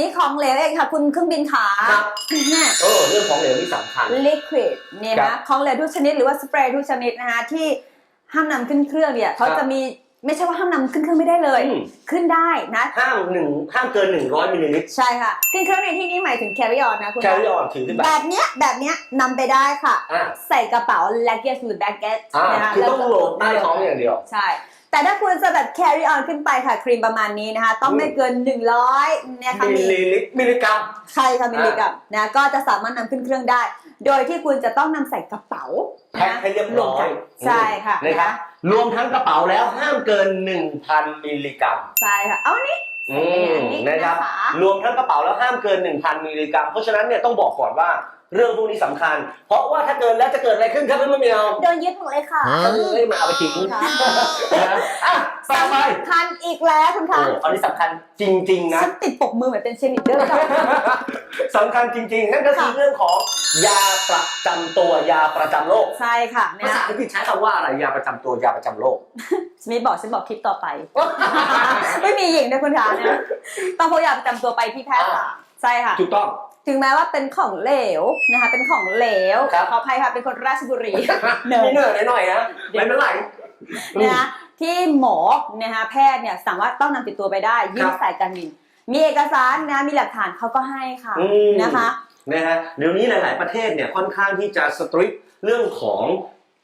นี้ของเหลวเองค่ะ คุณเครื่องบินขาครับ เนี่ยเออเรื่องของเหลวนี่สำคัญ liquid เนี่ยครันะบของเหลวทุกชนิดหรือว่าสเปรย์ทุกชนิดนะคะที่ห้ามนำขึ้นเครื่องเนี่ยเขาครับจะมีไม่ใช่ว่าห้ามนำขึ้นเครื่องไม่ได้เลย อืม ขึ้นได้นะ ห้ามหนึ่งห้ามเกิน 100มิลลิลิตรใช่ค่ะ ขึ้นเครื่องในที่นี้หมายถึง carry on นะคุณแคริออนถือขึ้นไปแบบเนี้ยแบบเนี้ยนำไปได้ค่ะ อ่าใส่กระเป๋า luggage หรือ baggage อ่านะคะคือต้องแล้วก็โหลดใต้ท้องอย่างเดียว ใช่แต่ถ้าคุณจะแบบ carry on ขึ้นไปค่ะ ครีมประมาณนี้นะคะ ต้องไม่เกิน 100นะคะมิลมีลิลิตรมิลลิกรัม ใช่ค่ะมิลลิกรัมนะก็จะสามารถนำขึ้นเครื่องได้ โดยที่คุณจะต้องนำใส่กระเป๋าแพ็คนะให้เรียบร้อยวมกันใช่ค่ะนะครับรวมทั้งกระเป๋าแล้วห้ามเกิน 1,000 มิลลิกรัม ใช่ค่ะ เอาอันนี้อืมอันนี้นะครับนะคะรวมทั้งกระเป๋าแล้วห้ามเกิน 1,000 มิลลิกรัม เพราะฉะนั้นเนี่ยต้องบอกก่อนว่า เรื่องพวกนี้สำคัญ เพราะว่าถ้าเกินแล้วจะเกิดอะไรขึ้นครับพี่มะเหมียวโดนยึดหมดเลยค่ะเอ้ยมาเอาไปทิ้งค่ะนะอะต่อไปสำคัญอีกแล้วคุณโอ้คะอันนี้สำคัญจริง ๆ นะ ฉันติดปกมือเหมือนเป็นเชนิดเดอร์ค่ะ สำคัญจริงๆ นั่นก็คือค่ะ เรื่องของยาประจำตัวยาประจำโรคใช่ค่ะนะภาษาอังกฤษใช้คำว่าอะไรยาประจำตัวยาประจำโรค ฉันไม่บอกฉันบอกคลิปต่อไป ไม่มีหญิงนะคุณคะนะต้องพกยาประจำตัวไปที่แพทย์ค่ะใช่ค่ะ ถูกต้อง ถึงแม้ว่าเป็นของเหลวนะคะ เป็นของเหลวครับ ขออภัยค่ะเป็นคนราชบุรีเนอะมีเหนื่อยหน่อยๆนะไม่เป็นไร นะคะที่หมอนะคะแพทย์เนี่ยสามารถต้องนำติดตัวไปได้ยิ่คงรับสายการบิน มีเอกสารนะมีหลักฐานเขาก็ให้ค่ะอืม นะคะ นะฮะเดี๋ยวนี้หลาย ๆ ประเทศเนี่ยค่อนข้างที่จะสตริกเรื่องของ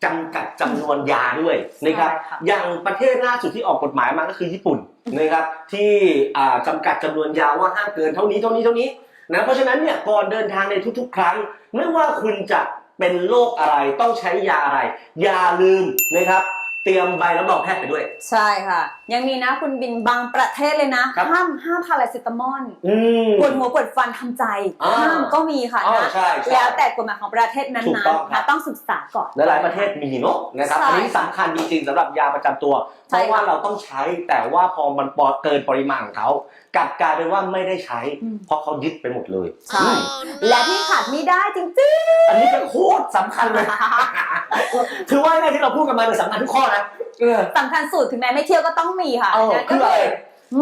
จำกัดจำนวนยาด้วยนะครับ ใช่ค่ะ อย่างประเทศล่าสุดที่ออกกฎหมายมาก็คือญี่ปุ่นนะครับ ที่อ่าจำกัดจำนวนยาว่าห้ามเกินเท่านี้เท่านี้เท่านี้ นะเพราะฉะนั้นเนี่ยก่อนเดินทางในทุกๆ ครั้ง ไม่ว่าคุณจะเป็นโรคอะไรต้องใช้ยาอะไร อย่าลืมนะครับ เตรียมใบรับรองแพทย์ไปด้วย ใช่ค่ะ ยังมีนะคุณบินบางประเทศเลยนะ ครับ ห้ามห้ามพาราเซตามอลอืม ปวดหัวปวดฟันทำใจอ่าห้ามก็มีค่ะอ๋อนะใช่ใช่แล้วแต่กฎหมายของประเทศนั้นถูกต้องๆครับ นะต้องศึกษาก่อนหลายๆประเทศมีเนอะนะครับ ใช่อันนี้สำคัญจริงๆสำหรับยาประจำตัว เพใช่ราะว่าค่ะเราต้องใช้แต่ว่าพอมันเกินปริมาณของเขากลับกลายเป็นว่าไม่ได้ใช้ อืม เพราะเขายึดไปหมดเลยใช่และที่ขาดไม่ได้จริง อันนี้ก็โคตรสำคัญเลย ถือว่าในที่เราพูดกันมาเป็นสำคัญทุกข้อนะเออๆสำคัญสุดถึงแม้ไม่เที่ยวก็ต้องมีค่ะเออนะคืออะไร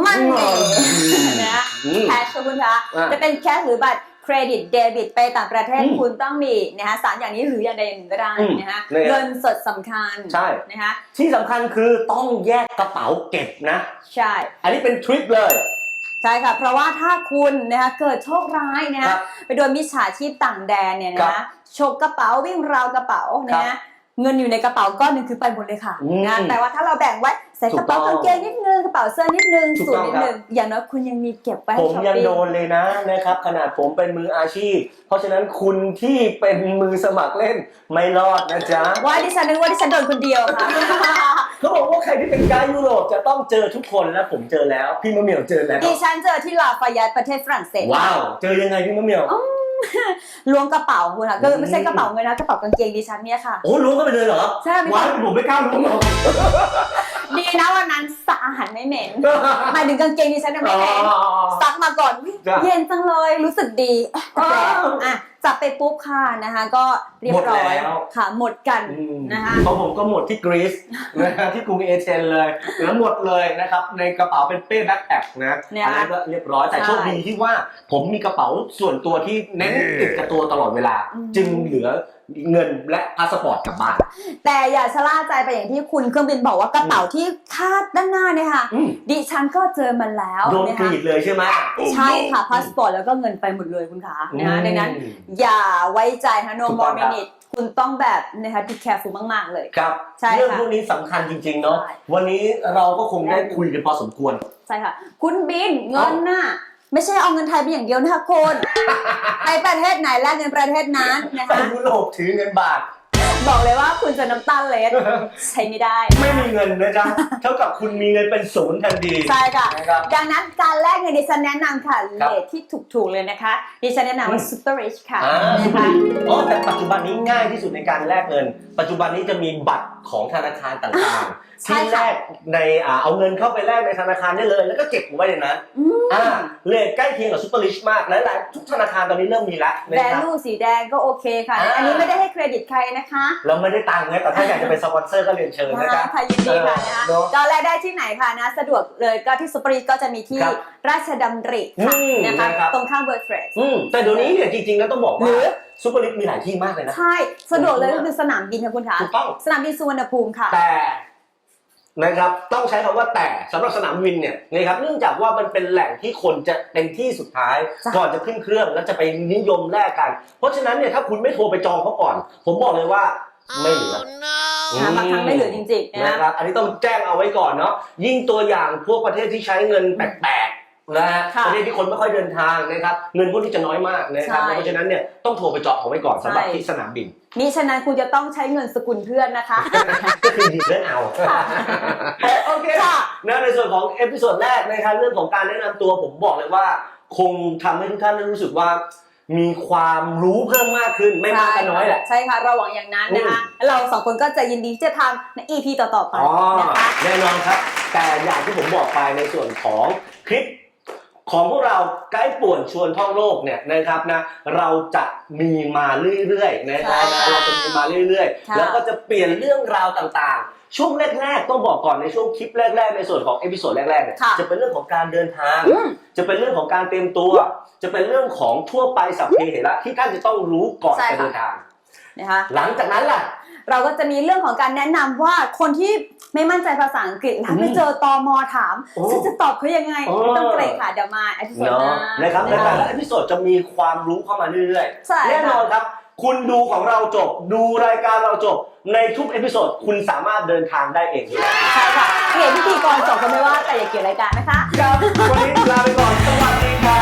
มันอืนี่มนะอืม แคชค่ะคุณคะอ่าจะเป็นแคชหรือบัตรเครดิตเดบิตไปต่างประเทศอืมคุณต้องมีนะคะสารอย่างนี้หรืออย่างใดอย่างหนึ่งก็ได้อืมนะคะเนี่ยเงินสดสำคัญใช่ นะคะที่สำคัญคือต้องแยกกระเป๋าเก็บนะ ใช่ อันนี้เป็นทริคเลย ใช่ค่ะ เพราะว่าถ้าคุณนะคะเกิดโชคร้ายนะครัคะบไปโดนมิจฉาชีพต่างแดนเนี่ยครันะบฉกกระเป๋าวิ่งราวกระเป๋าครันะบเงินอยู่ในกระเป๋าก้อนหนึ่งคือไปหมดเลยค่ะอืม นะแต่ว่าถ้าเราแบ่งไว้ใส่กระเป๋าถูกต้องกางเกงนิดนึงกระเป๋าเสื้อนิดนึงถูกสูทต้องนิดครับนึงอย่างน้อยคุณยังมีเก็บไว้ผให้มช้อปยังปิ้ง โดนเลยนะนะครับ ขนาดผมเป็นมืออาชีพ เพราะฉะนั้นคุณที่เป็นมือสมัครเล่นไม่รอดนะจ๊ะว่าดิฉันนึกว่าดิฉันโดนคนเดียวค่ะ เขาบอกว่าใครที่เป็นไกด์ยุโรปจะต้องเจอทุกคนและผมเจอแล้ว พี่มะเหมี่ยวเจอแล้ว ดิฉันเจอที่ลาฟายัตประเทศฝรั่งเศสว้าว เจอยังไงพี่มะเหมี่ยว ล้วงกระเป๋าคุณค่ะก็อืมไม่ใช่กระเป๋าเงินนะกระเป๋ากางเกงดิฉันเนี่ยค่ะ โอ้ล้วงเข้าไปเลยเหรอใช่ไม่ว้าใช่วผมไม่กล้าล้วงหรอก ดีนะวันนั้นสะอาดไม่เหม็นหมายถึงกางเกงดิฉันยังไม่เหม็นซักมาก่อนอุ๊ยจ้ะ เย็นจังเลยรู้สึกดีอ้าวอะ จับไปปุ๊บค่ะนะคะก็เรียบร้อยหมดแล้ว ค่ะ หมดกันอืมนะคะ ของผมก็หมดที่กรีซนะฮะที่กรุงเอเธนเลยแล้วหมดเลยนะครับในกระเป๋าเป็นเป้แบ็คแพ็คนะเนี่ยอันนั้นก็เรียบร้อยแต่ใช่โชคดีที่ว่าผมมีกระเป๋าส่วนตัวที่เน้นติดกับตัวตลอดเวลา อืม จึงเหลือเงินและพาสปอร์ตกลับบ้าน แต่อย่าชะล่าใจไปอย่างที่คุณเครื่องบินบอกว่ากระเป๋าที่คาดด้านหน้าเนี่ยค่ะ อืม ดิฉันก็เจอมันแล้วโดนนะกคะรีดเลยใช่ไหมใช่ค่ะพาสปอร์ตแล้วก็เงินไปหมดเลยคุณขานะคะดังนั้น อย่าไว้ใจค่ะ no ถูกต้อ more งครับ minute คุณต้องแบบนะคะ be careful มากๆเลย ครับใช่ค่ะเรื่องพวกนี้สำคัญจริง ๆ เนาะใช่ วันนี้เราก็คงได้คุยกันพอสมควร ใช่ค่ะ คุณบินเงินน่ะ ไม่ใช่เอาเงินไทยไปอย่างเดียวนะคะคุณ ไปประเทศไหนแลกเงินประเทศนั้นนะไปคะ ยุโรปถือเงินบาท บอกเลยว่าคุณจะน้ำตาเลสใช้ไม่ได้ ไม่มีเงินนะจ๊ะเท่ากับคุณมีเงินเป็นศูนย์ทันทีใช่ค่ะ นะครับ ดังนั้นการแลกเงินดิฉันแนะนำค่ะครับเลทที่ถูกๆเลยนะคะดิฉันแนะนำว่าอืม super rich ค่ะอ่านะคะ อ๋อแต่ปัจจุบันนี้ง่ายที่สุดในการแลกเงิน ปัจจุบันนี้จะมีบัตรของธนาคารต่างๆใช่ ที่แรค่ะกในอ่าเอาเงินเข้าไปแลกในธนาคารได้เลย แล้วก็เก็บไว้ในนั้นอืมอ่าเลทใกล้เคียงกับซูเปอร์ลิชมากหลายๆทุกธนาคารตอนนี้เริ่มมีแล้วนะแวครับลูสีแดงก็โอเคค่ะอ่าอันนี้ไม่ได้ให้เครดิตใครนะคะ เราไม่ได้ตังค์นะแต่ถ้าอยากจะเป็นสปอนเซอร์ก็เรียนเชิญนะคนะรับค่ะยินดีค่ะนะคะเออเนอะจองแรกได้ที่ไหนคะนะ สะดวกเลยก็ที่ซุปเปอร์ลีก็จะมีที่ครับราชดำริค่ะอืมนะคะนะครับตรงข้ามเวิร์ดเฟรชอืมแต่เดี๋ยวนี้เนี่ยจริงๆแล้วต้องบอกหรืว่าอซูเปอร์ลิชมีหลายที่มากเลยนะ ใช่ สะดวกเลยก็คือสนามบินค่ะคุณคะถูกต้องสนามบินสุวรรณภูมิค่ะแต่ นะครับต้องใช้คำว่าแต่สำหรับสนามบินเนี่ยนะครับเนื่องจากว่ามันเป็นแหล่งที่คนจะเป็นที่สุดท้ายจ้ะก่อนจะขึ้นเครื่องแล้วจะไปนิยมแลกกัน เพราะฉะนั้นเนี่ยถ้าคุณไม่โทรไปจองเขาก่อน ผมบอกเลยว่าไม่เหลือนะบางครั้งไม่เหลือจริงๆนะนะครับอันนี้ต้องแจ้งเอาไว้ก่อนเนาะยิ่งตัวอย่างพวกประเทศที่ใช้เงินแปลกๆ นะฮะค่ะประเทศที่คนไม่ค่อยเดินทางนะครับเงินพวกนี้จะน้อยมากนะครับใช่ เพราะฉะนั้นเนี่ยต้องโทรไปจองเอาไว้ก่อนสำหรับใช่ที่สนามบินนี่ฉะนั้นคุณจะต้องใช้เงินสกุลเพื่อนนะคะ ก็คือหยิบเล่นเอาโอเคค่ะ นะในส่วนของเอพิโซดแรกนะครับเรื่องของการแนะนำตัวผมบอกเลยว่า คงทำให้ทุกท่านได้รู้สึกว่า มีความรู้เพิ่มมากขึ้นไม่มากก็น้อยแหละ ใช่ค่ะ เราหวังอย่างนั้นนะคะ เราสองคนก็จะยินดีที่จะทำใน EP ต่อๆไปอ๋อนะคะ แน่นอนครับ แต่อย่างที่ผมบอกไปในส่วนของคลิป ของพวกเราไกด์ป่วนชวนท่องโลกเนี่ยนะครับนะเราจะมีมาเรื่อยๆนะครับนะเราจะมีมาเรื่อยๆ แล้วก็จะเปลี่ยนเรื่องราวต่างๆช่วงแรกๆต้องบอกก่อนในช่วงคลิปแรก ๆ ในส่วนของเอพิโซดแรกๆเนี่ยจะเป็นเรื่องของการเดินทางอืมจะเป็นเรื่องของการเตรียมตัว จะเป็นเรื่องของทั่วไปสัพเพเหระที่ท่านจะต้องรู้ก่อนใช่จะค่ะเดินทางนะคะหลังจากนั้นล่ะ เราก็จะมีเรื่องของการแนะนำว่าคนที่ไม่มั่นใจภาษาอังกฤษแล้วไปเจอตอมอถามโอ้ฉันจะตอบเขายังไงโอ้ไม่ต้องเกรงค่ะเดี๋ยวมาอพิโซดเนาะหน้านะครับในแต่ละเอพิโซดจะมีความรู้เข้ามาเรื่อยใช่ๆแน่นค่ะอนครับ คุณดูของเราจบ ดูรายการเราจบในทุกเอพิโซดคุณสามารถเดินทางได้เองใช่ค่ะเกลียดพิธีกรสองคนไม่ว่าแต่อย่าเกลียดรายการนะคะครับวันนี้ลาไปก่อนสวัสดีครับ